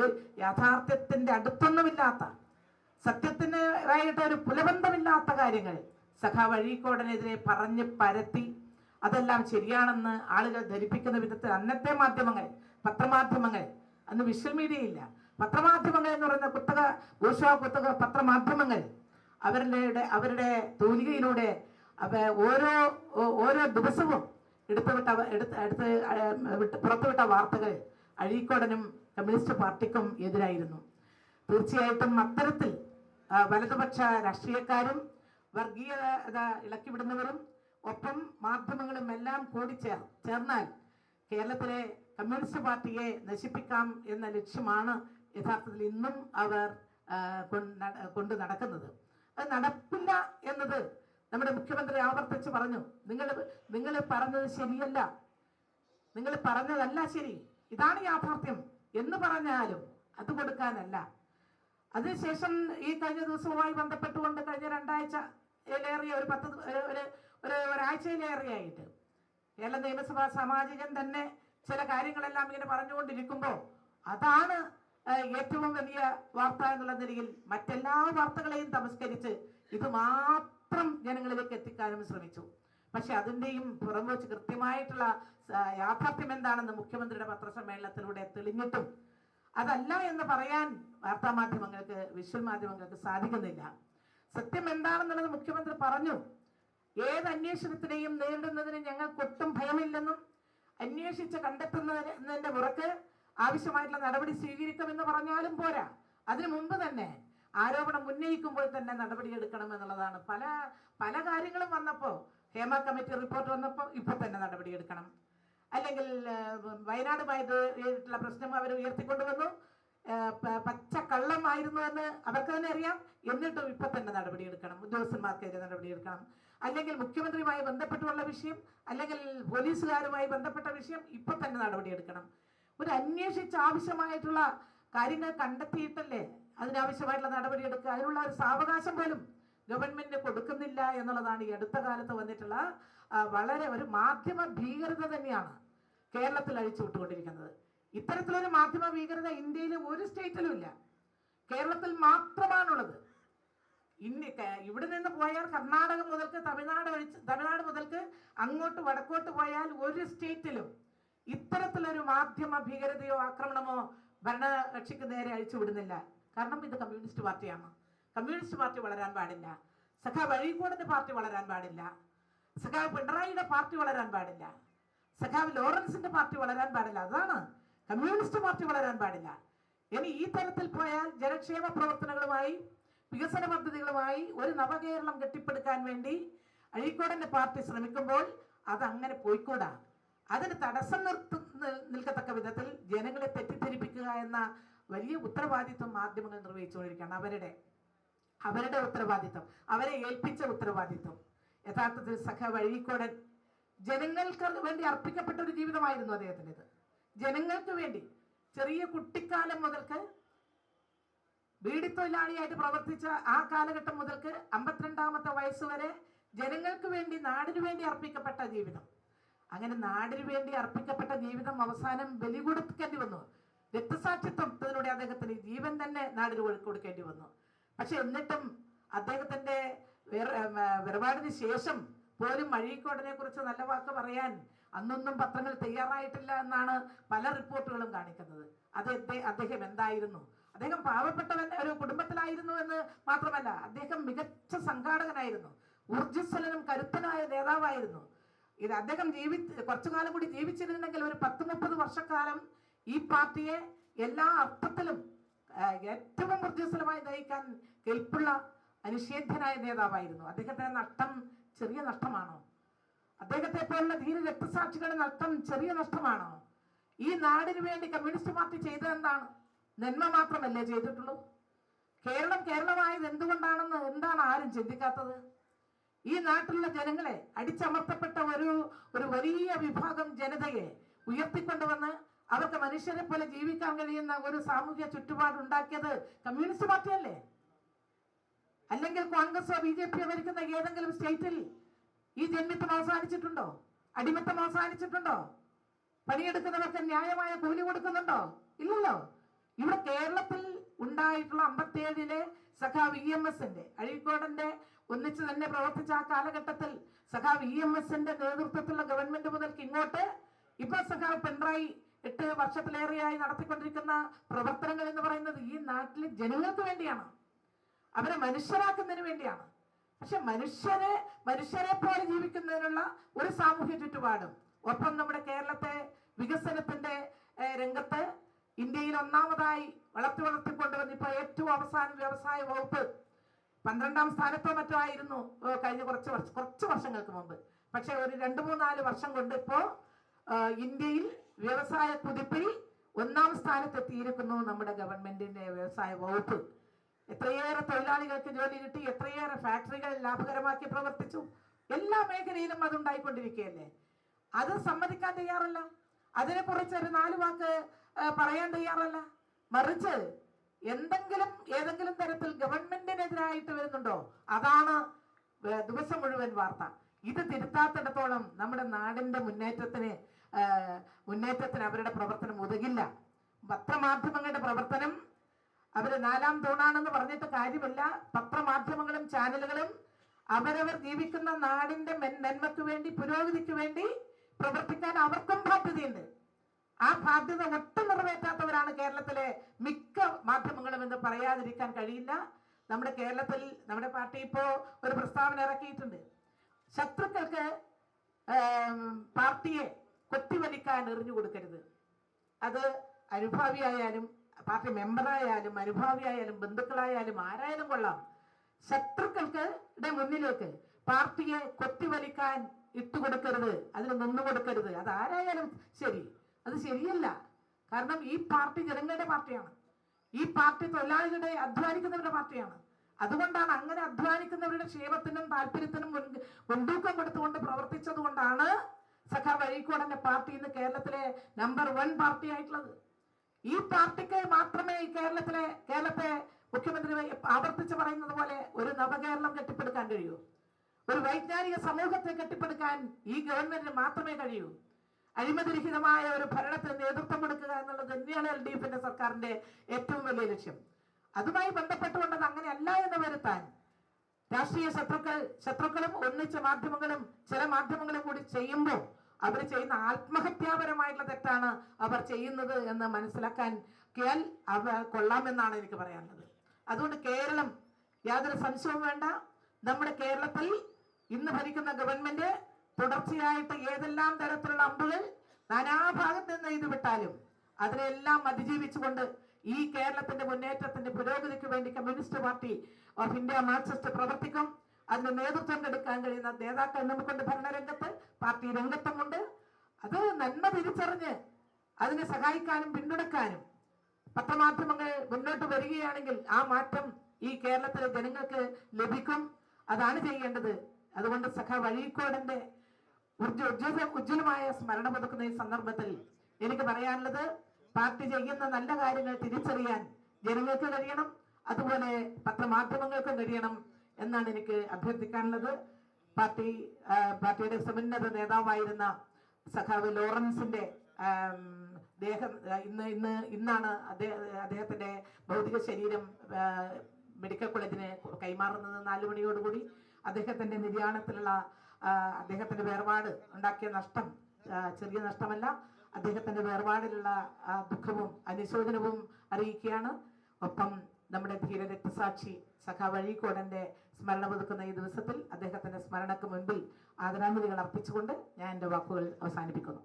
ഒരു യാഥാർത്ഥ്യത്തിന്റെ അടുത്തൊന്നുമില്ലാത്ത സത്യത്തിനായിട്ട് ഒരു പുലബന്ധമില്ലാത്ത കാര്യങ്ങൾ സഖാവ് അഴീക്കോടനെതിരെ പറഞ്ഞ് പരത്തി അതെല്ലാം ശരിയാണെന്ന് ആളുകൾ ധരിപ്പിക്കുന്ന വിധത്തിൽ അന്നത്തെ മാധ്യമങ്ങൾ പത്രമാധ്യമങ്ങൾ അന്ന് വിഷ്വൽ മീഡിയ ഇല്ല. പത്രമാധ്യമങ്ങൾ എന്ന് പറയുന്ന കുത്തക ഭൂഷ കുത്തക പത്രമാധ്യമങ്ങൾ അവരുടെ അവരുടെ തൂലികയിലൂടെ ഓരോ ഓരോ ദിവസവും എടുത്തുവിട്ട എടുത്ത് എടുത്ത് വിട്ട് പുറത്തുവിട്ട വാർത്തകൾ അഴീക്കോടനും കമ്മ്യൂണിസ്റ്റ് പാർട്ടിക്കും എതിരായിരുന്നു. തീർച്ചയായിട്ടും അത്തരത്തിൽ വലതുപക്ഷ രാഷ്ട്രീയക്കാരും വർഗീയത ഇളക്കിവിടുന്നവരും ഒപ്പം മാധ്യമങ്ങളും എല്ലാം കൂടി ചേർ ചേർന്നാൽ കേരളത്തിലെ കമ്മ്യൂണിസ്റ്റ് പാർട്ടിയെ നശിപ്പിക്കാം എന്ന ലക്ഷ്യമാണ് യഥാർത്ഥത്തിൽ ഇന്നും അവർ കൊണ്ട് നടക്കുന്നത്. അത് നടപ്പില്ല എന്നത് നമ്മുടെ മുഖ്യമന്ത്രി ആവർത്തിച്ച് പറഞ്ഞു. നിങ്ങൾ നിങ്ങൾ പറഞ്ഞത് ശരിയല്ല. നിങ്ങൾ പറഞ്ഞതല്ല ശരി. ഇതാണ് യാഥാർത്ഥ്യം. എന്ന് പറഞ്ഞാലും അത് കൊടുക്കാനല്ല. അതിനുശേഷം ഈ കഴിഞ്ഞ ദിവസവുമായി ബന്ധപ്പെട്ടുകൊണ്ട് കഴിഞ്ഞ രണ്ടാഴ്ച ഏറിയ ഒരു പത്ത് ഒരു ഒരു ഒരു ഒരാഴ്ചയിലേറെയായിട്ട് കേരള നിയമസഭാ സാമാജികൻ തന്നെ ചില കാര്യങ്ങളെല്ലാം ഇങ്ങനെ പറഞ്ഞുകൊണ്ടിരിക്കുമ്പോൾ അതാണ് ഏറ്റവും വലിയ വാർത്ത എന്നുള്ള നിലയിൽ മറ്റെല്ലാ വാർത്തകളെയും തമസ്കരിച്ച് ഇത് മാത്രം ജനങ്ങളിലേക്ക് എത്തിക്കാനും ശ്രമിച്ചു. പക്ഷെ അതിന്റെയും പുറം വെച്ച് കൃത്യമായിട്ടുള്ള യാഥാർത്ഥ്യം എന്താണെന്ന് മുഖ്യമന്ത്രിയുടെ പത്രസമ്മേളനത്തിലൂടെ തെളിഞ്ഞിട്ടും അതല്ല എന്ന് പറയാൻ വാർത്താ മാധ്യമങ്ങൾക്ക് വിഷ്വൽ മാധ്യമങ്ങൾക്ക് സാധിക്കുന്നില്ല. സത്യം എന്താണെന്നുള്ളത് മുഖ്യമന്ത്രി പറഞ്ഞു. ഏത് അന്വേഷണത്തിനെയും നേരിടുന്നതിന് ഞങ്ങൾക്ക് ഒട്ടും ഭയമില്ലെന്നും അന്വേഷിച്ച് കണ്ടെത്തുന്നതിന്റെ പുറത്ത് ആവശ്യമായിട്ടുള്ള നടപടി സ്വീകരിക്കുമെന്ന് പറഞ്ഞാലും പോരാ. അതിനു മുമ്പ് തന്നെ ആരോപണം ഉന്നയിക്കുമ്പോൾ തന്നെ നടപടിയെടുക്കണം എന്നുള്ളതാണ്. പല പല കാര്യങ്ങളും വന്നപ്പോൾ ഹേമ കമ്മിറ്റി റിപ്പോർട്ട് വന്നപ്പോൾ ഇപ്പൊ തന്നെ നടപടിയെടുക്കണം അല്ലെങ്കിൽ വയനാടുമായിട്ടുള്ള പ്രശ്നം അവർ ഉയർത്തിക്കൊണ്ടുവന്നു. പച്ച കള്ളമായിരുന്നു എന്ന് അവർക്ക് തന്നെ അറിയാം. എന്നിട്ടും ഇപ്പൊ തന്നെ നടപടിയെടുക്കണം. ഉദ്യോഗസ്ഥന്മാർക്കെതിരെ നടപടിയെടുക്കണം. അല്ലെങ്കിൽ മുഖ്യമന്ത്രിയുമായി ബന്ധപ്പെട്ടുള്ള വിഷയം അല്ലെങ്കിൽ പോലീസുകാരുമായി ബന്ധപ്പെട്ട വിഷയം ഇപ്പൊ തന്നെ നടപടിയെടുക്കണം. ഒരു അന്വേഷിച്ച് ആവശ്യമായിട്ടുള്ള കാര്യങ്ങൾ കണ്ടെത്തിയിട്ടല്ലേ അതിനാവശ്യമായിട്ടുള്ള നടപടിയെടുക്കുക? അതിനുള്ള ഒരു സാവകാശം പോലും ഗവൺമെന്റ് കൊടുക്കുന്നില്ല എന്നുള്ളതാണ് ഈ അടുത്ത കാലത്ത് വന്നിട്ടുള്ള വളരെ ഒരു മാധ്യമ ഭീകരത തന്നെയാണ് കേരളത്തിൽ അഴിച്ചുവിട്ടുകൊണ്ടിരിക്കുന്നത് ഇത്തരത്തിലൊരു മാധ്യമ ഭീകരത ഇന്ത്യയിൽ ഒരു സ്റ്റേറ്റിലും ഇല്ല. കേരളത്തിൽ മാത്രമാണുള്ളത്. ഇന്ന് ക- ഇവിടെ നിന്ന് പോയാൽ കർണാടക മുതൽക്ക് തമിഴ്നാട് ഒഴിച്ച് തമിഴ്നാട് മുതൽക്ക് അങ്ങോട്ട് വടക്കോട്ട് പോയാൽ ഒരു സ്റ്റേറ്റിലും ഇത്തരത്തിലൊരു മാധ്യമ ഭീകരതയോ ആക്രമണമോ ഭരണകക്ഷിക്ക് നേരെ അഴിച്ചുവിടുന്നില്ല കാരണം ഇത് കമ്മ്യൂണിസ്റ്റ് പാർട്ടിയാണ്. കമ്മ്യൂണിസ്റ്റ് പാർട്ടി വളരാൻ പാടില്ല. സഖാവ് അഴീക്കോടിന്റെ പാർട്ടി വളരാൻ പാടില്ല. സഖാവ് പിണറായിയുടെ പാർട്ടി വളരാൻ പാടില്ല. സഖാവ് ലോറൻസിന്റെ പാർട്ടി വളരാൻ പാടില്ല. അതാണ് കമ്മ്യൂണിസ്റ്റ് പാർട്ടി വളരാൻ പാടില്ല. ഇനി ഈ തരത്തിൽ പോയാൽ ജനക്ഷേമ പ്രവർത്തനങ്ങളുമായി വികസന പദ്ധതികളുമായി ഒരു നവകേരളം കെട്ടിപ്പടുക്കാൻ വേണ്ടി അഴീക്കോടന്റെ പാർട്ടി ശ്രമിക്കുമ്പോൾ അത് അങ്ങനെ പോയിക്കൂടാ. അതിന് തടസ്സം നിർത്തു നിൽക്കത്തക്ക വിധത്തിൽ ജനങ്ങളെ തെറ്റിദ്ധരിപ്പിക്കുക എന്ന വലിയ ഉത്തരവാദിത്വം മാധ്യമങ്ങൾ നിർവഹിച്ചുകൊണ്ടിരിക്കുകയാണ് അവരുടെ. അവരുടെ ഉത്തരവാദിത്വം അവരെ ഏൽപ്പിച്ച ഉത്തരവാദിത്വം. യഥാർത്ഥത്തിൽ സഖ വഴിക്കോടൻ ജനങ്ങൾക്ക് വേണ്ടി അർപ്പിക്കപ്പെട്ട ഒരു ജീവിതമായിരുന്നു അദ്ദേഹത്തിന്റെത്. ജനങ്ങൾക്ക് വേണ്ടി ചെറിയ കുട്ടിക്കാലം മുതൽക്ക് വീടിത്തൊഴിലാളിയായിട്ട് പ്രവർത്തിച്ച ആ കാലഘട്ടം മുതൽക്ക് അമ്പത്തിരണ്ടാമത്തെ വയസ്സ് വരെ ജനങ്ങൾക്ക് വേണ്ടി നാടിനു വേണ്ടി അർപ്പിക്കപ്പെട്ട ജീവിതം. അങ്ങനെ നാടിനു വേണ്ടി അർപ്പിക്കപ്പെട്ട ജീവിതം അവസാനം ബലി കൊടുക്കേണ്ടി വന്നു. രക്തസാക്ഷിത്വത്തിലൂടെ അദ്ദേഹത്തിന് ജീവൻ തന്നെ നാടിന് കൊടുക്കേണ്ടി വന്നു. പക്ഷെ എന്നിട്ടും അദ്ദേഹത്തിന്റെ വേർ- വേർപാടിന് ശേഷം പോലും അഴീക്കോടിനെ കുറിച്ച് നല്ല വാക്ക് പറയാൻ അന്നൊന്നും പത്രങ്ങൾ തയ്യാറായിട്ടില്ല എന്നാണ് പല റിപ്പോർട്ടുകളും കാണിക്കുന്നത്. അത് അദ്ദേഹം എന്തായിരുന്നു? അദ്ദേഹം പാവപ്പെട്ടവൻ ഒരു കുടുംബത്തിലായിരുന്നു എന്ന് മാത്രമല്ല അദ്ദേഹം മികച്ച സംഘാടകനായിരുന്നു. ഊർജസ്വലനും കരുത്തനായ നേതാവായിരുന്നു. ഇത് അദ്ദേഹം ജീവി കുറച്ചു കാലം കൂടി ജീവിച്ചിരുന്നെങ്കിൽ ഒരു പത്ത് മുപ്പത് വർഷക്കാലം ഈ പാർട്ടിയെ എല്ലാ അർത്ഥത്തിലും ഏറ്റവും ഊർജസ്വലമായി നയിക്കാൻ കെൽപ്പുള്ള അനുഷേധ്യനായ നേതാവായിരുന്നു. അദ്ദേഹത്തിന്റെ നഷ്ടം ചെറിയ നഷ്ടമാണോ? അദ്ദേഹത്തെ പോലുള്ള ധീര രക്തസാക്ഷികളുടെ നഷ്ടം ചെറിയ നഷ്ടമാണോ? ഈ നാടിന് വേണ്ടി കമ്മ്യൂണിസ്റ്റ് പാർട്ടി ചെയ്തതെന്താണ്? നന്മ മാത്രമല്ലേ ചെയ്തിട്ടുള്ളൂ? കേരളം കേരളമായത് എന്തുകൊണ്ടാണെന്ന് എന്താണ് ആരും ചിന്തിക്കാത്തത്? ഈ നാട്ടിലുള്ള ജനങ്ങളെ അടിച്ചമർത്തപ്പെട്ട ഒരു ഒരു വലിയ വിഭാഗം ജനതയെ ഉയർത്തിക്കൊണ്ടുവന്ന് അവർക്ക് മനുഷ്യരെ പോലെ ജീവിക്കാൻ കഴിയുന്ന ഒരു സാമൂഹ്യ ചുറ്റുപാട് ഉണ്ടാക്കിയത് കമ്മ്യൂണിസ്റ്റ് പാർട്ടിയല്ലേ? അല്ലെങ്കിൽ കോൺഗ്രസോ ബി ജെ പിയോ ഭരിക്കുന്ന ഏതെങ്കിലും സ്റ്റേറ്റിൽ ഈ ജന്മിത്വം അവസാനിച്ചിട്ടുണ്ടോ? അടിമത്തം അവസാനിച്ചിട്ടുണ്ടോ? പണിയെടുക്കുന്നവർക്ക് ന്യായമായ കൂലി കൊടുക്കുന്നുണ്ടോ? ഇല്ലല്ലോ. ഇവിടെ കേരളത്തിൽ ഉണ്ടായിട്ടുള്ള അമ്പത്തിയേഴിലെ സഖാവ് ഇ എം എസിന്റെ അഴീക്കോടന്റെ ഒന്നിച്ച് തന്നെ പ്രവർത്തിച്ച ആ കാലഘട്ടത്തിൽ സഖാവ് ഇ എം എസിന്റെ നേതൃത്വത്തിലുള്ള ഗവൺമെന്റ് മുതൽക്ക് ഇങ്ങോട്ട്. ഇപ്പൊ സഖാവ് പിണറായി എട്ട് വർഷത്തിലേറെയായി നടത്തിക്കൊണ്ടിരിക്കുന്ന പ്രവർത്തനങ്ങൾ എന്ന് പറയുന്നത് ഈ നാട്ടിലെ ജനങ്ങൾക്ക് വേണ്ടിയാണ്. അവരെ മനുഷ്യരാക്കുന്നതിന് വേണ്ടിയാണ്. പക്ഷെ മനുഷ്യരെ മനുഷ്യരെ പോലെ ജീവിക്കുന്നതിനുള്ള ഒരു സാമൂഹ്യ ചുറ്റുപാടും. ഒപ്പം നമ്മുടെ കേരളത്തെ വികസനത്തിന്റെ രംഗത്ത് ഇന്ത്യയിൽ ഒന്നാമതായി വളർത്തി വളർത്തിക്കൊണ്ടുവന്ന ഇപ്പൊ ഏറ്റവും അവസാനം വ്യവസായ വകുപ്പ് പന്ത്രണ്ടാം സ്ഥാനത്തോ മറ്റോ ആയിരുന്നു കഴിഞ്ഞ കുറച്ച് കുറച്ച് വർഷങ്ങൾക്ക് മുമ്പ്. പക്ഷെ ഒരു രണ്ട് മൂന്നാൽ വർഷം കൊണ്ട് ഇപ്പോ ഇന്ത്യയിൽ വ്യവസായ കുതിപ്പിൽ ഒന്നാം സ്ഥാനത്തെത്തിയിരിക്കുന്നു നമ്മുടെ ഗവൺമെന്റിന്റെ വ്യവസായ വകുപ്പ്. എത്രയേറെ തൊഴിലാളികൾക്ക് ജോലി കിട്ടി എത്രയേറെ ഫാക്ടറികൾ ലാഭകരമാക്കി പ്രവർത്തിച്ചു. എല്ലാ മേഖലയിലും അതുണ്ടായിക്കൊണ്ടിരിക്കുകയല്ലേ അത് സമ്മതിക്കാൻ തയ്യാറല്ല. അതിനെക്കുറിച്ച് ഒരു നാല് വാക്ക് പറയാൻ തയ്യാറല്ല. മറിച്ച് എന്തെങ്കിലും ഏതെങ്കിലും തരത്തിൽ ഗവൺമെന്റിനെതിരായിട്ട് വരുന്നുണ്ടോ? അതാണ് ദിവസം മുഴുവൻ വാർത്ത. ഇത് തിരുത്താത്തിടത്തോളം നമ്മുടെ നാടിന്റെ മുന്നേറ്റത്തിന് മുന്നേറ്റത്തിന് അവരുടെ പ്രവർത്തനം ഉതകില്ല പത്രമാധ്യമങ്ങളുടെ പ്രവർത്തനം അവർ നാലാം തൂണാണെന്ന് പറഞ്ഞിട്ട് കാര്യമില്ല. പത്രമാധ്യമങ്ങളും ചാനലുകളും അവരവർ ജീവിക്കുന്ന നാടിന്റെ നന്മയ്ക്ക് വേണ്ടി പുരോഗതിക്ക് വേണ്ടി പ്രവർത്തിക്കാൻ അവർക്കും ബാധ്യതയുണ്ട്. ആ ബാധ്യത ഒട്ടും നിറവേറ്റാത്തവരാണ് കേരളത്തിലെ മിക്ക മാധ്യമങ്ങളും എന്ന് പറയാതിരിക്കാൻ കഴിയില്ല. നമ്മുടെ കേരളത്തിൽ നമ്മുടെ പാർട്ടി ഇപ്പോ ഒരു പ്രസ്താവന ഇറക്കിയിട്ടുണ്ട്. ശത്രുക്കൾക്ക് പാർട്ടിയെ കൊത്തിവലിക്കാൻ എറിഞ്ഞു കൊടുക്കരുത്. അത് അനുഭാവിയായാലും പാർട്ടി മെമ്പറായാലും അനുഭാവിയായാലും ബന്ധുക്കളായാലും ആരായാലും കൊള്ളാം. ശത്രുക്കൾക്ക് മുന്നിലേക്ക് പാർട്ടിയെ കൊത്തിവലിക്കാൻ ഇട്ടുകൊടുക്കരുത് അതിന് നിന്നു കൊടുക്കരുത്. അത് ആരായാലും ശരി. അത് ശരിയല്ല. കാരണം ഈ പാർട്ടി ജനങ്ങളുടെ പാർട്ടിയാണ്. ഈ പാർട്ടി തൊഴിലാളികളുടെ അധ്വാനിക്കുന്നവരുടെ പാർട്ടിയാണ്. അതുകൊണ്ടാണ് അങ്ങനെ അധ്വാനിക്കുന്നവരുടെ ക്ഷേമത്തിനും താല്പര്യത്തിനും മുൻ- മുൻതൂക്കം കൊടുത്തുകൊണ്ട് പ്രവർത്തിച്ചത് കൊണ്ടാണ് സഖാവ് അഴീക്കോടന്റെ പാർട്ടി ഇന്ന് കേരളത്തിലെ നമ്പർ വൺ പാർട്ടി ആയിട്ടുള്ളത് ഈ പാർട്ടിക്ക് മാത്രമേ ഈ കേരളത്തിലെ കേരളത്തെ മുഖ്യമന്ത്രി ആവർത്തിച്ച് പറയുന്നത് പോലെ ഒരു നവകേരളം കെട്ടിപ്പടുക്കാൻ കഴിയൂ. ഒരു വൈജ്ഞാനിക സമൂഹത്തെ കെട്ടിപ്പടുക്കാൻ ഈ ഗവൺമെന്റിന് മാത്രമേ കഴിയൂ. അഴിമതിരഹിതമായ ഒരു ഭരണത്തിന് നേതൃത്വം കൊടുക്കുക എന്നുള്ളത് തന്നെയാണ് എൽ ഡി എഫിന്റെ സർക്കാരിന്റെ ഏറ്റവും വലിയ ലക്ഷ്യം. അതുമായി ബന്ധപ്പെട്ടുകൊണ്ടത് അങ്ങനെയല്ല എന്ന് വരുത്താൻ രാഷ്ട്രീയ ശത്രുക്കൾ ശത്രുക്കളും ഒന്നിച്ച മാധ്യമങ്ങളും ചില മാധ്യമങ്ങളും കൂടി ചെയ്യുമ്പോൾ അവർ ചെയ്യുന്ന ആത്മഹത്യാപരമായിട്ടുള്ള തെറ്റാണ് അവർ ചെയ്യുന്നത് എന്ന് മനസ്സിലാക്കാൻ കിയാൽ അവ കൊള്ളാമെന്നാണ് എനിക്ക് പറയാനുള്ളത്. അതുകൊണ്ട് കേരളം യാതൊരു സംശയവും വേണ്ട. നമ്മുടെ കേരളത്തിൽ ഇന്ന് ഭരിക്കുന്ന ഗവൺമെന്റ് തുടർച്ചയായിട്ട് ഏതെല്ലാം തരത്തിലുള്ള അമ്പുകൾ നാനാഭാഗത്ത് നിന്ന് ഇത് വിട്ടാലും അതിനെല്ലാം അതിജീവിച്ചുകൊണ്ട് ഈ കേരളത്തിന്റെ മുന്നേറ്റത്തിന്റെ പുരോഗതിക്ക് വേണ്ടി communist party of India marxist പ്രവർത്തിക്കും. അതിന് നേതൃത്വം എടുക്കാൻ കഴിയുന്ന നേതാക്കൾ നമുക്കുണ്ട് ഭരണരംഗത്ത്. പാർട്ടി രംഗത്തുമുണ്ട്. അത് നന്മ തിരിച്ചറിഞ്ഞ് അതിനെ സഹായിക്കാനും പിന്തുണക്കാനും പത്രമാധ്യമങ്ങൾ മുന്നോട്ട് വരികയാണെങ്കിൽ ആ മാറ്റം ഈ കേരളത്തിലെ ജനങ്ങൾക്ക് ലഭിക്കും. അതാണ് ചെയ്യേണ്ടത്. അതുകൊണ്ട് സഖ വഴിക്കോടന്റെ ഉജ്ജ- ഉജ്ജ്വല ഉജ്ജ്വലമായ സ്മരണ പുതുക്കുന്ന ഈ സന്ദർഭത്തിൽ എനിക്ക് പറയാനുള്ളത് പാർട്ടി ചെയ്യുന്ന നല്ല കാര്യങ്ങൾ തിരിച്ചറിയാൻ ജനങ്ങൾക്ക് കഴിയണം. അതുപോലെ പത്രമാധ്യമങ്ങൾക്കും കഴിയണം. എന്നാണ് എനിക്ക് അഭ്യർത്ഥിക്കാനുള്ളത്. പാർട്ടി പാർട്ടിയുടെ സമുന്നത നേതാവായിരുന്ന സഖാവ് ലോറൻസിന്റെ ദേഹം ഇന്ന് ഇന്ന് ഇന്നാണ് അദ്ദേഹം അദ്ദേഹത്തിന്റെ ഭൗതിക ശരീരം മെഡിക്കൽ കോളേജിന് കൈമാറുന്നത്. നാലു മണിയോടുകൂടി അദ്ദേഹത്തിന്റെ നിര്യാണത്തിലുള്ള അദ്ദേഹത്തിന്റെ വേർപാട് ഉണ്ടാക്കിയ നഷ്ടം ചെറിയ നഷ്ടമല്ല അദ്ദേഹത്തിന്റെ വേർപാടിലുള്ള ദുഃഖവും അനുശോചനവും അറിയിക്കുകയാണ്. ഒപ്പം നമ്മുടെ ധീര രക്തസാക്ഷി അഴീക്കോടന്റെ സ്മരണ പുതുക്കുന്ന ഈ ദിവസത്തിൽ അദ്ദേഹത്തിന്റെ സ്മരണക്ക് മുൻപിൽ ആദരാഞ്ജലികൾ അർപ്പിച്ചുകൊണ്ട് ഞാൻ എന്റെ വാക്കുകൾ അവസാനിപ്പിക്കുന്നു.